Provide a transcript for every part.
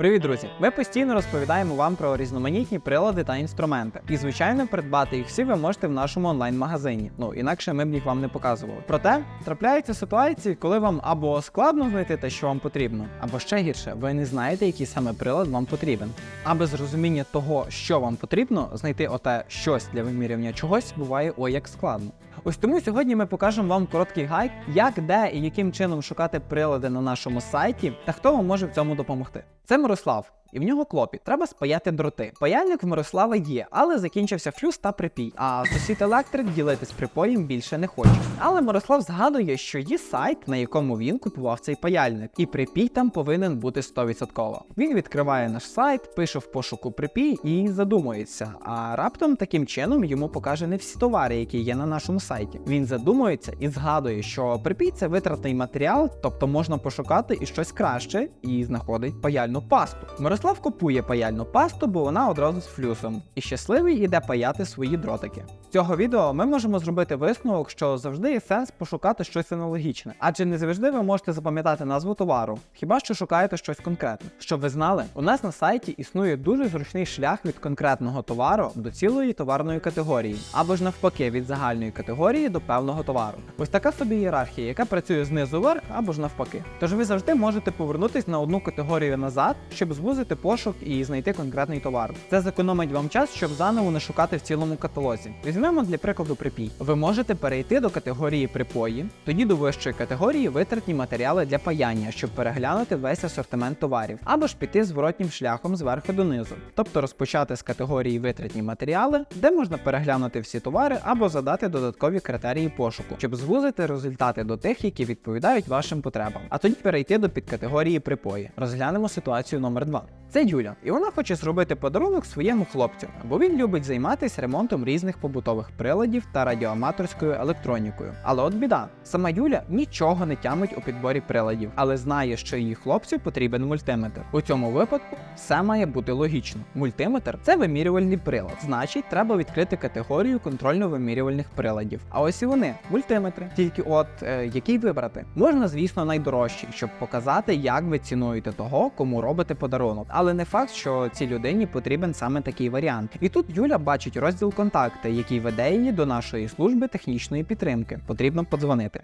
Привіт, друзі! Ми постійно розповідаємо вам про різноманітні прилади та інструменти. І, звичайно, придбати їх всі ви можете в нашому онлайн-магазині. Ну інакше ми б їх вам не показували. Проте трапляються ситуації, коли вам або складно знайти те, що вам потрібно, або ще гірше, ви не знаєте, який саме прилад вам потрібен. А без розуміння того, що вам потрібно, знайти оте щось для вимірювання чогось буває ой як складно. Ось тому сьогодні ми покажемо вам короткий гайд, як, де і яким чином шукати прилади на нашому сайті та хто вам може в цьому допомогти. Це Мирослав, і в нього клопіт. Треба спаяти дроти. Паяльник в Мирослава є, але закінчився флюс та припій. А сусід електрик ділитись припоєм більше не хоче. Але Мирослав згадує, що є сайт, на якому він купував цей паяльник, і припій там повинен бути 100%. Він відкриває наш сайт, пише в пошуку припій і задумується. А раптом таким чином йому покаже не всі товари, які є на нашому сайті. Він задумується і згадує, що припій це витратний матеріал, тобто можна пошукати і щось краще, і знаходить паяльну пасту. Мирослав купує паяльну пасту, бо вона одразу з флюсом, і щасливий іде паяти свої дротики. З цього відео ми можемо зробити висновок, що завжди є сенс пошукати щось аналогічне, адже не завжди ви можете запам'ятати назву товару, хіба що шукаєте щось конкретне. Щоб ви знали, у нас на сайті існує дуже зручний шлях від конкретного товару до цілої товарної категорії, або ж навпаки від загальної категорії до певного товару. Ось така собі ієрархія, яка працює знизу вверх або ж навпаки. Тож ви завжди можете повернутись на одну категорію назад, щоб звузити пошук і знайти конкретний товар. Це зекономить вам час, щоб заново не шукати в цілому каталозі. Візьмемо для прикладу припій. Ви можете перейти до категорії припої, тоді до вищої категорії витратні матеріали для паяння, щоб переглянути весь асортимент товарів, або ж піти зворотнім шляхом зверху донизу, тобто розпочати з категорії витратні матеріали, де можна переглянути всі товари або задати додаткові критерії пошуку, щоб звузити результати до тих, які відповідають вашим потребам. А тоді перейти до підкатегорії припої. Розглянемо ситуацію номер 2. Це Юля, і вона хоче зробити подарунок своєму хлопцю, бо він любить займатися ремонтом різних побутових приладів та радіоаматорською електронікою. Але от біда, сама Юля нічого не тямить у підборі приладів, але знає, що її хлопцю потрібен мультиметр. У цьому випадку все має бути логічно. Мультиметр це вимірювальний прилад, значить, треба відкрити категорію контрольно-вимірювальних приладів. А ось і вони мультиметри. Тільки от е, який вибрати? Можна, звісно, найдорожчий, щоб показати, як ви цінуєте того, кому робите подарунок. Але не факт, що цій людині потрібен саме такий варіант. І тут Юля бачить розділ контакти, який веде її до нашої служби технічної підтримки. Потрібно подзвонити.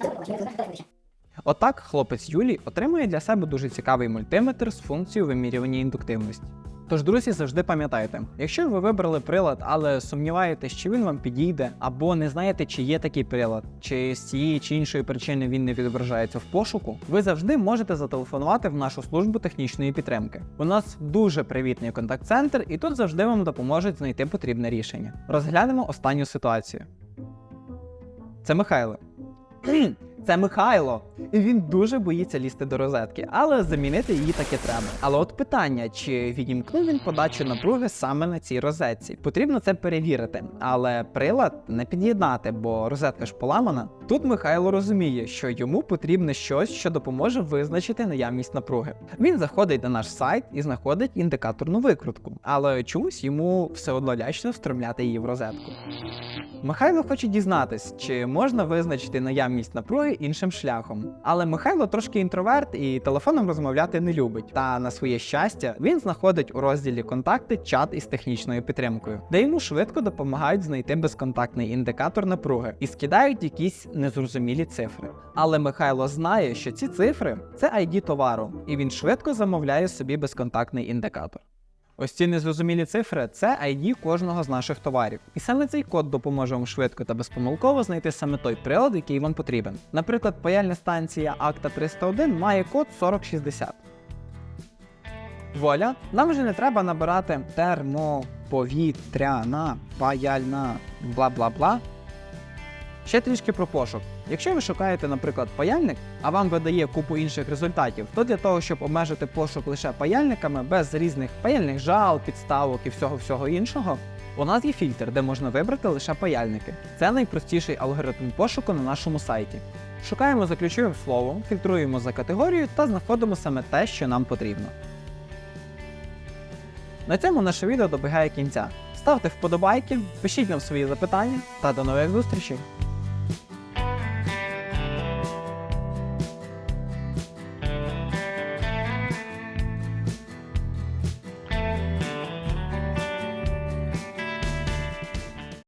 Dobra, Отак хлопець Юлій отримує для себе дуже цікавий мультиметр з функцією вимірювання індуктивності. Тож, друзі, завжди пам'ятайте, якщо ви вибрали прилад, але сумніваєтесь, чи він вам підійде, або не знаєте, чи є такий прилад, чи з цієї чи іншої причини він не відображається в пошуку, ви завжди можете зателефонувати в нашу службу технічної підтримки. У нас дуже привітний контакт-центр, і тут завжди вам допоможуть знайти потрібне рішення. Розглянемо останню ситуацію. Це Михайло. Це Михайло. І він дуже боїться лізти до розетки, але замінити її таки треба. Але от питання, чи відімкнув він подачу напруги саме на цій розетці? Потрібно це перевірити, але прилад не під'єднати, бо розетка ж поламана. Тут Михайло розуміє, що йому потрібне щось, що допоможе визначити наявність напруги. Він заходить на наш сайт і знаходить індикаторну викрутку, але чомусь йому все одно лячно встромляти її в розетку. Михайло хоче дізнатись, чи можна визначити наявність напруги іншим шляхом. Але Михайло трошки інтроверт і телефоном розмовляти не любить. Та на своє щастя він знаходить у розділі контакти чат із технічною підтримкою, де йому швидко допомагають знайти безконтактний індикатор напруги і скидають якісь незрозумілі цифри. Але Михайло знає, що ці цифри це ID товару, і він швидко замовляє собі безконтактний індикатор. Ось ці незрозумілі цифри це ID кожного з наших товарів. І саме цей код допоможе вам швидко та безпомилково знайти саме той прилад, який вам потрібен. Наприклад, паяльна станція Акта 301 має код 4060. Воля, нам вже не треба набирати термоповітряна паяльна бла бла бла. Ще трішки про пошук. Якщо ви шукаєте, наприклад, паяльник, а вам видає купу інших результатів, то для того, щоб обмежити пошук лише паяльниками без різних паяльних жал, підставок і всього всього іншого, у нас є фільтр, де можна вибрати лише паяльники. Це найпростіший алгоритм пошуку на нашому сайті. Шукаємо за ключовим словом, фільтруємо за категорією та знаходимо саме те, що нам потрібно. На цьому наше відео добігає кінця. Ставте вподобайки, пишіть нам свої запитання та до нових зустрічей!